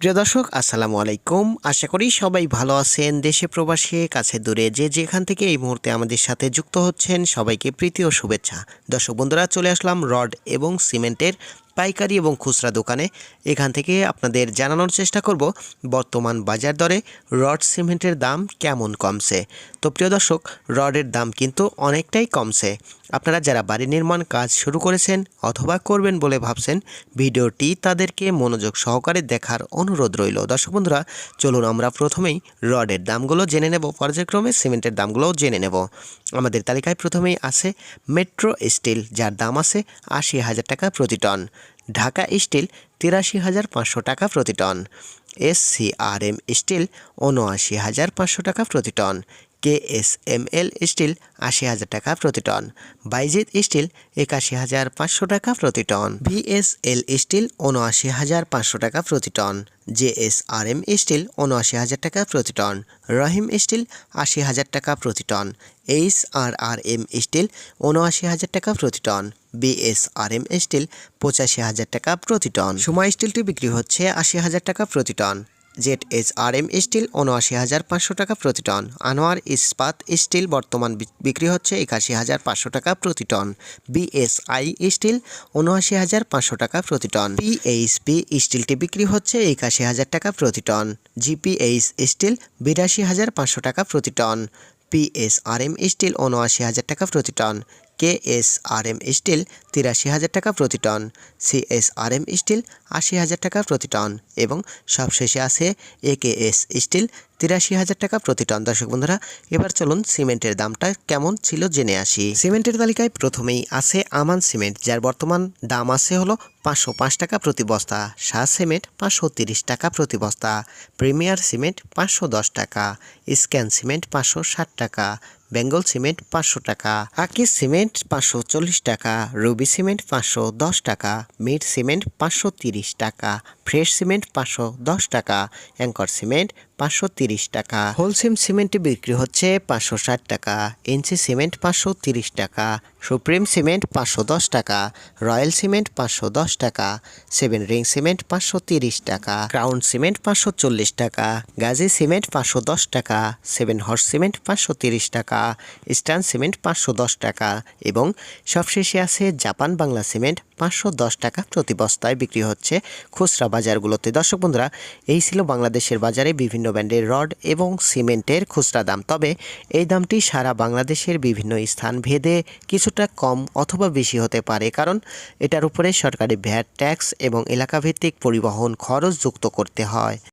প্রিয় দর্শক, আসসালামু আলাইকুম। আশা করি সবাই ভালো আছেন। দেশে প্রবাসী, কাছে দূরে যে যেখান থেকে এই মুহূর্তে আমাদের সাথে যুক্ত হচ্ছেন, সবাইকে প্রীতি ও শুভেচ্ছা। দর্শক বন্ধুরা, চলে আসলাম রড এবং সিমেন্টের পাইকারি এবং খুচরা দোকানে। এখান থেকে আপনাদের জানানোর চেষ্টা করব, বর্তমান বাজার দরে রড সিমেন্টের দাম কেমন কমছে? তো প্রিয় দর্শক, রডের দাম কিন্তু অনেকটাই কমছে। আপনারা যারা বাড়ি নির্মাণ কাজ শুরু করেছেন অথবা করবেন বলে ভাবছেন, ভিডিওটি তাদেরকে মনোযোগ সহকারে দেখার অনুরোধ রইল। দর্শক বন্ধুরা, চলুন আমরা প্রথমেই রডের দামগুলো জেনে নেব, পর্যায়ক্রমে সিমেন্টের দামগুলোও জেনে নেব। আমাদের তালিকায় প্রথমেই আছে মেট্রো স্টিল, যার দাম আছে আশি হাজার টাকা প্রতি টন। ঢাকা স্টিল তিরাশি হাজার পাঁচশো টাকা প্রতি ton S C R M steel উনআশি হাজার পাঁচশো টাকা প্রতি ton K S M L steel আশি হাজার টাকা প্রতি টন। বাইজিৎ স্টিল একাশি হাজার পাঁচশো টাকা প্রতি টন। ভিএসএল স্টিল উনআশি হাজার পাঁচশো টাকা প্রতি টন। জেএসআরএম স্টিল উনআশি হাজার টাকা প্রতি টন। রহিম স্টিল আশি হাজার টাকা প্রতি ton. H R R M steel উনআশি হাজার টাকা প্রতি টন। বিএসআরএম স্টিল পঁচাশি হাজার টাকা প্রতি টন। সময় স্টিলটি বিক্রি হচ্ছে আশি হাজার টাকা প্রতি ton. Z H R M steel উনআশি হাজার পাঁচশো টাকা প্রতি টন। আনোয়ার ইস্পাত স্টিল বর্তমান বিক্রি হচ্ছে একাশি হাজার পাঁচশো টাকা প্রতি টন। বিএসআই স্টিল উনআশি হাজার পাঁচশো টাকা প্রতি টন। পিএইচপি স্টিলটি বিক্রি হচ্ছে একাশি হাজার টাকা প্রতি টন। জিপিএইচ স্টিল বিরাশি হাজার পাঁচশো টাকা প্রতি টন। পিএসআরএম স্টিল উনআশি হাজার টাকা প্রতি টন। কেএসআরএম স্টিল তিরাশি হাজার টাকা প্রতি টন, সিএসআরএম স্টিল আশি হাজার টাকা প্রতি টন এবং সবশেষে আছে একেএস স্টিল তিরাশি হাজার টাকা প্রতি টন। দর্শক বন্ধুরা, এবার চলুন সিমেন্টের দামটা কেমন ছিল জেনে আসি। সিমেন্টের তালিকায় প্রথমেই আছে আমান সিমেন্ট, যার বর্তমান দাম আছে হলো পাঁচশো পাঁচ টাকা প্রতি বস্তা, শাহ সিমেন্ট পাঁচশো তিরিশ টাকা প্রতি বস্তা, প্রিমিয়ার সিমেন্ট পাঁচশো দশ টাকা, স্ক্যান সিমেন্ট পাঁচশো ষাট টাকা বেঙ্গল সিমেন্ট পাঁচশো টাকা আকি সিমেন্ট পাঁচশো চল্লিশ টাকা, রবি সিমেন্ট পাঁচশো দশ টাকা মিড সিমেন্ট পাঁচশো তিরিশ টাকা, ফ্রেশ সিমেন্ট পাঁচশো দশ টাকা, অ্যাঙ্কর সিমেন্ট পাঁচশো তিরিশ টাকা। হোলসেম সিমেন্ট বিক্রি হচ্ছে পাঁচশো ষাট টাকা। এনসি সিমেন্ট পাঁচশো তিরিশ টাকা। সুপ্রিম সিমেন্ট পাঁচশো দশ টাকা। রয়্যাল সিমেন্ট পাঁচশো দশ টাকা। সেভেন রিং সিমেন্ট পাঁচশো তিরিশ টাকা। ক্রাউন সিমেন্ট পাঁচশো চল্লিশ টাকা। গাজী সিমেন্ট পাঁচশো দশ টাকা। সেভেন হর্স সিমেন্ট পাঁচশো তিরিশ টাকা। স্টান সিমেন্ট পাঁচশো দশ টাকা। এবং সবশেষে আছে জাপান বাংলা সিমেন্ট পাঁচশো দশ টাকা প্রতি বস্তায় বিক্রি হচ্ছে খুচরা বাজারগুলোতে। দর্শক বন্ধুরা, এই ছিল বাংলাদেশের বাজারে বিভিন্ন ব্র্যান্ডের রড এবং সিমেন্টের খুচরা দাম। তবে এই দামটি সারা বাংলাদেশের বিভিন্ন স্থান ভেদে কিছুটা কম অথবা বেশি হতে পারে, কারণ এটার উপরে সরকারি ভ্যাট, ট্যাক্স এবং এলাকাভিত্তিক পরিবহন খরচ যুক্ত করতে হয়।